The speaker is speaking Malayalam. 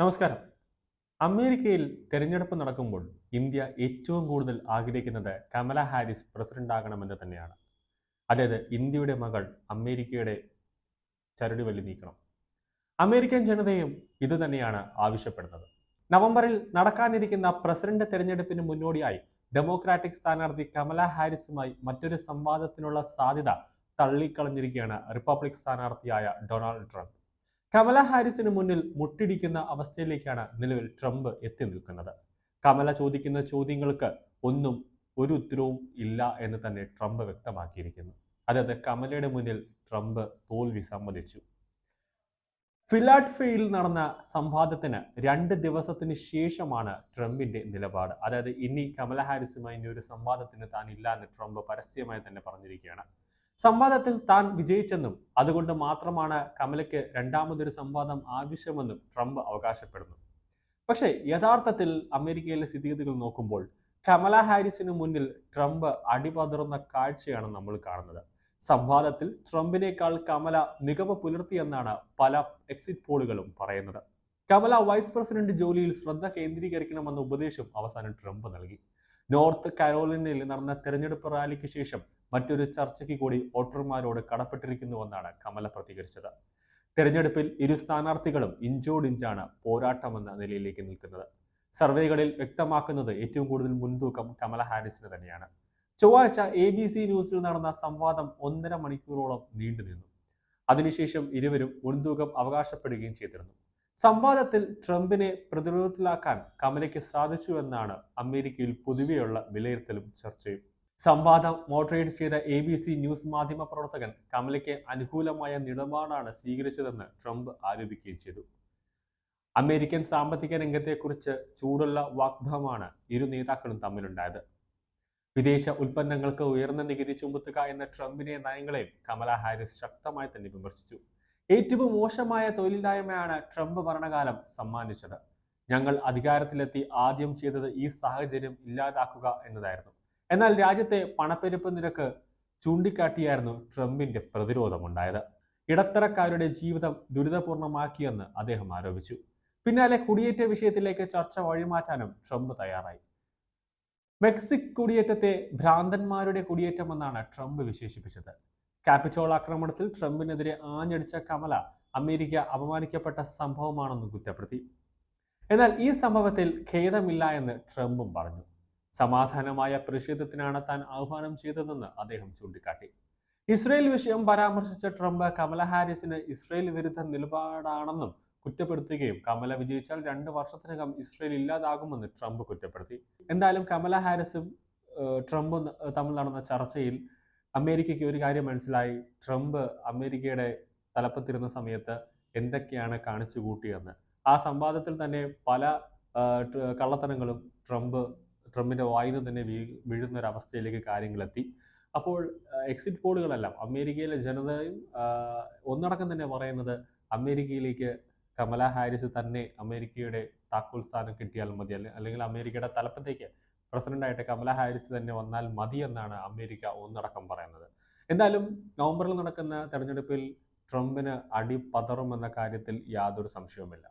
നമസ്കാരം. അമേരിക്കയിൽ തെരഞ്ഞെടുപ്പ് നടക്കുമ്പോൾ ഇന്ത്യ ഏറ്റവും കൂടുതൽ ആഗ്രഹിക്കുന്നത് കമല ഹാരിസ് പ്രസിഡന്റ് ആകണമെന്ന് തന്നെയാണ്. അതായത് ഇന്ത്യയുടെ മകൾ അമേരിക്കയുടെ ചരടി വലി നീക്കണം. അമേരിക്കൻ ജനതയും ഇത് തന്നെയാണ് ആവശ്യപ്പെടുന്നത്. നവംബറിൽ നടക്കാനിരിക്കുന്ന പ്രസിഡന്റ് തെരഞ്ഞെടുപ്പിന് മുന്നോടിയായി ഡെമോക്രാറ്റിക് സ്ഥാനാർത്ഥി കമല ഹാരിസുമായി മറ്റൊരു സംവാദത്തിനുള്ള സാധ്യത തള്ളിക്കളഞ്ഞിരിക്കുകയാണ് റിപ്പബ്ലിക് സ്ഥാനാർത്ഥിയായ ഡൊണാൾഡ് ട്രംപ്. കമല ഹാരിസിന് മുന്നിൽ മുട്ടിടിക്കുന്ന അവസ്ഥയിലേക്കാണ് നിലവിൽ ട്രംപ് എത്തി നിൽക്കുന്നത്. കമല ചോദിക്കുന്ന ചോദ്യങ്ങൾക്ക് ഒന്നും ഒരു ഉത്തരവും ഇല്ല എന്ന് തന്നെ ട്രംപ് വ്യക്തമാക്കിയിരിക്കുന്നു. അതായത് കമലയുടെ മുന്നിൽ ട്രംപ് തോൽവി സമ്മതിച്ചു. ഫിലാഡ്ഫിയയിൽ നടന്ന സംവാദത്തിന് രണ്ട് ദിവസത്തിന് ശേഷമാണ് ട്രംപിന്റെ നിലപാട്. അതായത് ഇനി കമല ഹാരിസുമായി ഇനി ഒരു സംവാദത്തിന് ഇല്ല എന്ന് ട്രംപ് പരസ്യമായി തന്നെ പറഞ്ഞിരിക്കുകയാണ്. സംവാദത്തിൽ താൻ വിജയിച്ചെന്നും അതുകൊണ്ട് മാത്രമാണ് കമലയ്ക്ക് രണ്ടാമതൊരു സംവാദം ആവശ്യമെന്നും ട്രംപ് അവകാശപ്പെടുന്നു. പക്ഷേ യഥാർത്ഥത്തിൽ അമേരിക്കയിലെ സ്ഥിതിഗതികൾ നോക്കുമ്പോൾ കമല ഹാരിസിന് മുന്നിൽ ട്രംപ് അടിപതറുന്ന കാഴ്ചയാണ് നമ്മൾ കാണുന്നത്. സംവാദത്തിൽ ട്രംപിനേക്കാൾ കമല മികവ് പുലർത്തിയെന്നാണ് പല എക്സിറ്റ് പോളുകളും പറയുന്നത്. കമല വൈസ് പ്രസിഡന്റ് ജോലിയിൽ ശ്രദ്ധ കേന്ദ്രീകരിക്കണമെന്ന ഉപദേശം അവസാനം ട്രംപ് നൽകി. നോർത്ത് കരോലിനയിൽ നടന്ന തെരഞ്ഞെടുപ്പ് റാലിക്ക് ശേഷം മറ്റൊരു ചർച്ചയ്ക്ക് കൂടി വോട്ടർമാരോട് കടപ്പെട്ടിരിക്കുന്നുവെന്നാണ് കമല പ്രതികരിച്ചത്. തെരഞ്ഞെടുപ്പിൽ ഇരു സ്ഥാനാർത്ഥികളും ഇഞ്ചോടിഞ്ചാണ് പോരാട്ടമെന്ന നിലയിലേക്ക് നിൽക്കുന്നത്. സർവേകളിൽ വ്യക്തമാക്കുന്നത് ഏറ്റവും കൂടുതൽ മുൻതൂക്കം കമല ഹാരിസിന് തന്നെയാണ്. ചൊവ്വാഴ്ച എ ബി സി ന്യൂസിൽ നടന്ന സംവാദം ഒന്നര മണിക്കൂറോളം നീണ്ടുനിന്നു അതിനുശേഷം ഇരുവരും മുൻതൂക്കം അവകാശപ്പെടുകയും ചെയ്തിരുന്നു. സംവാദത്തിൽ ട്രംപിനെ പ്രതിരോധത്തിലാക്കാൻ കമലയ്ക്ക് സാധിച്ചു എന്നാണ് അമേരിക്കയിൽ പൊതുവെയുള്ള വിലയിരുത്തലും ചർച്ചയും. സംവാദം മോഡറേറ്റ് ചെയ്ത എ ബി സി ന്യൂസ് മാധ്യമ പ്രവർത്തകൻ കമലയ്ക്ക് അനുകൂലമായ നിലപാടാണ് സ്വീകരിച്ചതെന്ന് ട്രംപ് ആരോപിക്കുകയും ചെയ്തു. അമേരിക്കൻ സാമ്പത്തിക രംഗത്തെക്കുറിച്ച് ചൂടുള്ള വാഗ്ദാനമാണ് ഇരു നേതാക്കളും തമ്മിലുണ്ടായത്. വിദേശ ഉൽപ്പന്നങ്ങൾക്ക് ഉയർന്ന നികുതി ചുമത്തുക എന്ന ട്രംപിന്റെ നയങ്ങളെയും കമല ഹാരിസ് ശക്തമായി തന്നെ വിമർശിച്ചു. ഏറ്റവും മോശമായ തൊഴിലില്ലായ്മയാണ് ട്രംപ് ഭരണകാലം സമ്മാനിച്ചത്. ഞങ്ങൾ അധികാരത്തിലെത്തി ആദ്യം ചെയ്തത് ഈ സാഹചര്യം ഇല്ലാതാക്കുക എന്നതായിരുന്നു. എന്നാൽ രാജ്യത്തെ പണപ്പെരുപ്പ് നിരക്ക് ചൂണ്ടിക്കാട്ടിയായിരുന്നു ട്രംപിന്റെ പ്രതിരോധമുണ്ടായത്. ഇടത്തരക്കാരുടെ ജീവിതം ദുരിതപൂർണമാക്കിയെന്ന് അദ്ദേഹം ആരോപിച്ചു. പിന്നാലെ കുടിയേറ്റ വിഷയത്തിലേക്ക് ചർച്ച വഴിമാറ്റാനും ട്രംപ് തയ്യാറായി. മെക്സിക് കുടിയേറ്റത്തെ ഭ്രാന്തന്മാരുടെ കുടിയേറ്റമെന്നാണ് ട്രംപ് വിശേഷിപ്പിച്ചത്. ക്യാപിറ്റോൾ ആക്രമണത്തിൽ ട്രംപിനെതിരെ ആഞ്ഞടിച്ച കമല അമേരിക്ക അപമാനിക്കപ്പെട്ട സംഭവമാണെന്ന് കുറ്റപ്പെടുത്തി. എന്നാൽ ഈ സംഭവത്തിൽ ഖേദമില്ല എന്ന് ട്രംപും പറഞ്ഞു. സമാധാനമായ പ്രതിഷേധത്തിനാണ് താൻ ആഹ്വാനം ചെയ്തതെന്ന് അദ്ദേഹം ചൂണ്ടിക്കാട്ടി. ഇസ്രയേൽ വിഷയം പരാമർശിച്ച ട്രംപ് കമല ഹാരിസിന് ഇസ്രയേൽ വിരുദ്ധ നിലപാടാണെന്നും കുറ്റപ്പെടുത്തുകയും കമല വിജയിച്ചാൽ രണ്ട് വർഷത്തിനകം ഇസ്രയേൽ ഇല്ലാതാകുമെന്ന് ട്രംപ് കുറ്റപ്പെടുത്തി. എന്തായാലും കമല ഹാരിസും ട്രംപും തമ്മിൽ നടന്ന ചർച്ചയിൽ അമേരിക്കയ്ക്ക് ഒരു കാര്യം മനസ്സിലായി. ട്രംപ് അമേരിക്കയുടെ തലപ്പത്തിരുന്ന സമയത്ത് എന്തൊക്കെയാണ് കാണിച്ചു കൂട്ടിയെന്ന് ആ സംവാദത്തിൽ തന്നെ പല കള്ളത്തനങ്ങളും ട്രംപ് ട്രംപിന്റെ വായിൽ നിന്ന് തന്നെ വീ വീഴുന്ന ഒരു അവസ്ഥയിലേക്ക് കാര്യങ്ങളെത്തി. അപ്പോൾ എക്സിറ്റ് പോളുകളെല്ലാം അമേരിക്കയിലെ ജനതയും ഒന്നടക്കം തന്നെ പറയുന്നത് അമേരിക്കയിലേക്ക് കമല ഹാരിസ് തന്നെ അമേരിക്കയുടെ താക്കോൽ സ്ഥാനം കിട്ടിയാൽ മതി. അല്ലെങ്കിൽ അമേരിക്കയുടെ തലപ്പത്തേക്ക് പ്രസിഡന്റായിട്ട് കമല ഹാരിസ് തന്നെ വന്നാൽ മതി എന്നാണ് അമേരിക്ക ഒന്നടക്കം പറയുന്നത്. എന്തായാലും നവംബറിൽ നടക്കുന്ന തെരഞ്ഞെടുപ്പിൽ ട്രംപിന് അടി പതറുമെന്ന കാര്യത്തിൽ യാതൊരു സംശയവുമില്ല.